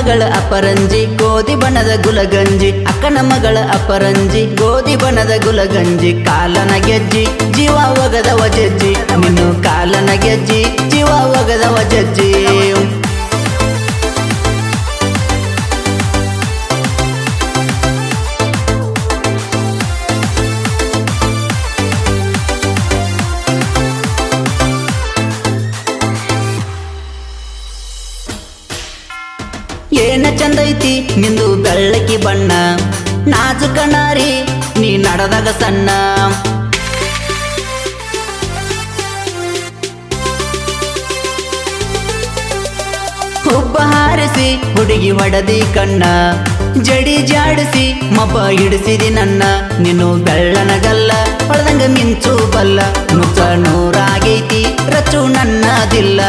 ಮಗಳ ಅಪರಂಜಿ, ಗೋಧಿ ಬಣ್ಣದ ಗುಲಗಂಜಿ. ಅಕ್ಕನ ಮಗಳ ಅಪರಂಜಿ, ಗೋಧಿ ಬಣ್ಣದ ಗುಲಗಂಜಿ. ಕಾಲನ ಗೆಜ್ಜಿ ಜೀವ ಒಗದ ಜಜ್ಜಿ ಕಾಲನ ಗೆಜ್ಜಿ ಜೀವ ಒಗದ ವಜಜ್ಜಿ ಏನ ಚಂದೈತಿ ನಿಂದು ಬೆಳ್ಳಕಿ ಬಣ್ಣ? ನಾಜು ನಾರಿ, ನೀ ನಡೆದಾಗ ಸಣ್ಣ. ಹುಬ್ಬ ಹಾರಿಸಿ, ಹುಡುಗಿ ಒಡದಿ ಕಣ್ಣ. ಜಡಿ ಜಾಡಿಸಿ ಮಪ ಹಿಡಿಸಿದಿ ನನ್ನ. ನೀನು ಬೆಳ್ಳನಗಲ್ಲ ಹೊಳದಂಗ ಮಿಂಚು ಬಲ್ಲ. ಮುಖ ನೂರಾಗೈತಿ ರಚು ನನ್ನದಿಲ್ಲ.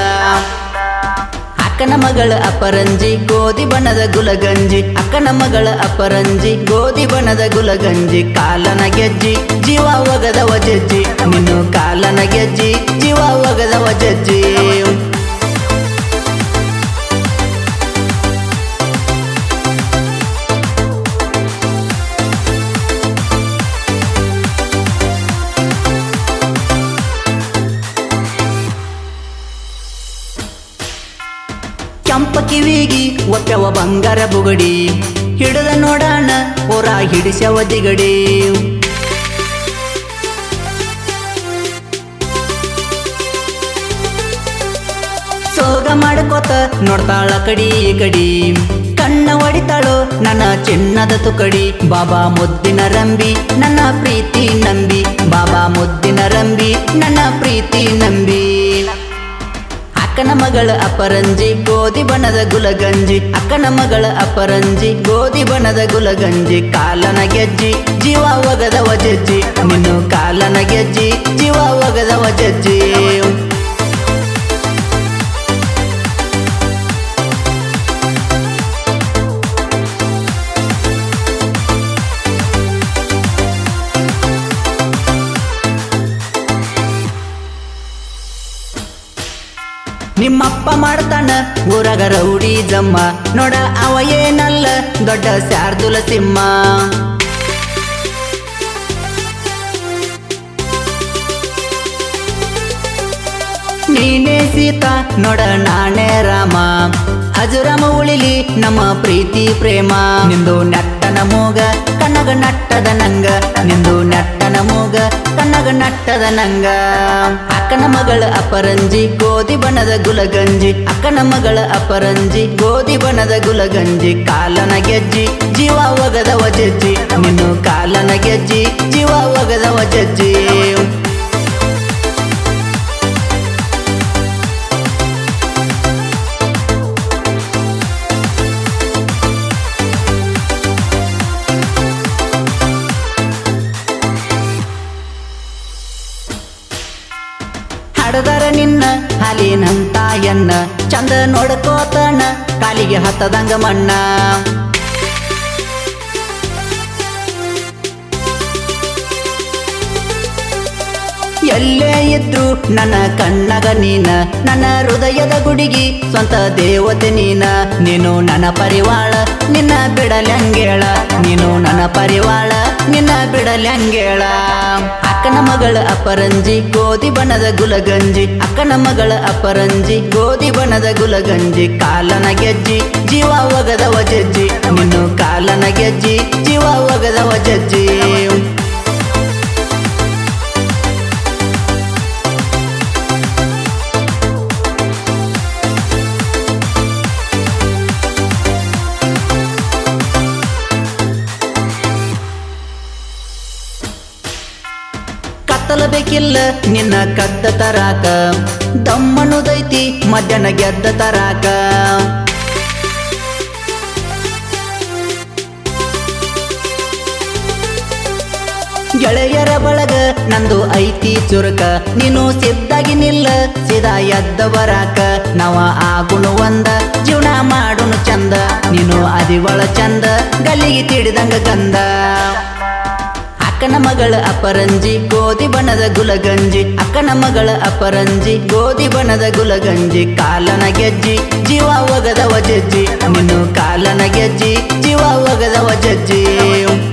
ಅಕ್ಕನ ಮಗಳ ಅಪರಂಜಿ, ಗೋಧಿ ಬಣ್ಣದ ಗುಲಗಂಜಿ. ಅಕ್ಕನ ಮಗಳ ಅಪರಂಜಿ, ಗೋಧಿ ಬಣ್ಣದ ಗುಲಗಂಜಿ. ಕಾಲನ ಗೆಜ್ಜಿ, ಜೀವ ಒಗದ ವಜಜ್ಜಿ ನಿನ್ನು ಕಾಲನ ಗೆಜ್ಜಿ, ಜೀವ ಒಗದ ವಜಜ್ಜಿ ಕೆಂಪ ಕಿವಿಗಿ ಒತ್ತವ ಬಂಗಾರ ಬುಗಡಿ. ಹಿಡಿದ ನೋಡಾಣ, ಹೊರ ಹಿಡಿಸವ ದಿಗಡಿ. ಸೋಗ ಮಾಡ್ಕೋತ ನೋಡ್ತಾಳ ಕಡಿ ಕಡಿ. ಕಣ್ಣ ಒಡಿತಾಳು ನನ್ನ ಚಿನ್ನದ ತುಕಡಿ. ಬಾಬಾ ಮುದ್ದಿನ ರಂಬಿ, ನನ್ನ ಪ್ರೀತಿ ನಂಬಿ. ಬಾಬಾ ಮುದ್ದಿನ ರಂಬಿ, ನನ್ನ ಪ್ರೀತಿ ನಂಬಿ. ಮಗಳ ಅಪರಂಜಿ, ಗೋಧಿ ಬಣದ ಗುಲಗಂಜಿ. ಅಕ್ಕನ ಮಗಳ ಅಪರಂಜಿ, ಗೋಧಿ ಬಣದ ಗುಲಗಂಜಿ. ಕಾಲನ ಗೆಜ್ಜಿ, ಜೀವ ಒಗದ ವಜಜ್ಜಿ ನಿನ್ನು ಕಾಲನ ಗೆಜ್ಜಿ, ಜೀವ ಒಗದ ವಜಜ್ಜಿ ನಿಮ್ಮಪ್ಪ ಮಾಡ್ತಾನ ಊರಾಗ ರೌಡಿ ಜಮ್ಮ. ನೋಡ ಅವ ಏನಲ್ಲ ದೊಡ್ಡ ಶಾರ್ದುಲ ಸಿಂಹ. ನೀನೇ ಸೀತಾ, ನೋಡ ನಾನೇ ರಾಮ. ಹಜುರಾಮ ಉಳಿಲಿ ನಮ್ಮ ಪ್ರೀತಿ ಪ್ರೇಮ. ನಿಂದು ನೆಟ್ಟನ ಮೂಗ ಕನಗ ನಟ್ಟದ ನಂಗ. ನಿಂದು ನೆಟ್ಟನ ಮೂಗ ಕನಗ ನಟ್ಟದ ನಂಗ. ಅಕ್ಕನ ಮಗಳ ಅಪರಂಜಿ, ಗೋಧಿ ಬಣ್ಣದ ಗುಲಗಂಜಿ. ಅಕ್ಕನ ಮಗಳ ಅಪರಂಜಿ, ಗೋಧಿ ಬಣ್ಣದ ಗುಲಗಂಜಿ. ಕಾಲನ ಗೆಜ್ಜಿ, ಜೀವ ಒಗದ ವಜಜ್ಜಿ ನಿನ್ನು ಕಾಲನ ಗೆಜ್ಜಿ, ಜೀವ ಒಗದ ವಜಜ್ಜಿ ಹಾಲಿನಂತ ಎನ್ನ ಚಂದ ನೋಡ್ಕೋತನ ಕಾಲಿಗೆ ಹತ್ತದಂಗ ಮಣ್ಣ. ಎಲ್ಲೇ ಇದ್ರು ನನ್ನ ಕಣ್ಣಗ ನೀನ, ನನ್ನ ಹೃದಯದ ಗುಡಿಗಿ, ಸ್ವಂತ ದೇವತೆ ನೀನ. ನೀನು ನನ್ನ ಪರಿವಾಳ, ನಿನ್ನ ಬಿಡಲ್ಯಂಗೇಳ ನೀನು ನನ್ನ ಪರಿವಾಳ, ನಿನ್ನ ಬಿಡಲ್ಯಂಗೇಳ ಅಕ್ಕನ ಮಗಳ ಅಪರಂಜಿ, ಗೋಧಿ ಬಣ್ಣದ ಗುಲಗಂಜಿ. ಅಕ್ಕನ ಮಗಳ ಅಪರಂಜಿ, ಗೋಧಿ ಬಣ್ಣದ ಗುಲಗಂಜಿ. ಕಾಲನ ಗೆಜ್ಜಿ, ಜೀವ ಒಗದ ವಜಜ್ಜಿ ನಿನ್ನು ಕಾಲನ ಗೆಜ್ಜಿ, ಜೀವ ಒಗದ ವಜಜ್ಜಿ ಕತ್ತಲಬೇಕಿಲ್ಲ ನಿನ್ನ ಕದ್ದ ತರಾಕ. ದಮ್ಮನುದೈತಿ ಮಧ್ಯಾಹ್ನ ಗೆದ್ದ ತರಾಕ. ಗೆಳೆಯರ ಬಳಗ ನಂದು ಐತಿ ಚುರುಕ. ನೀನು ಸಿದ್ದಾಗಿ ನಿಲ್ಲ, ಸಿದಾ ಎದ್ದ ಬರಾಕ ನವ ಆಗುನು ಒಂದ, ಜೀವನ ಮಾಡುನು ಚಂದ. ನೀನು ಅದಿವಳ ಚಂದ, ಗಲ್ಲಿಗೆ ಗಂಧ ಅಕ್ಕನ ಮಗಳ ಅಪರಂಜಿ, ಗೋಧಿ ಬಣ್ಣದ ಗುಲಗಂಜಿ. ಅಕ್ಕನ ಮಗಳ ಅಪರಂಜಿ, ಗೋಧಿ ಬಣ್ಣದ ಗುಲಗಂಜಿ. ಕಾಲನ ಗೆಜ್ಜಿ, ಜೀವ ಒಗದವ ಜಜ್ಜಿ ನಿನ್ನು ಕಾಲನ ಗೆಜ್ಜಿ, ಜೀವ ಒಗದವ ಜಜ್ಜಿ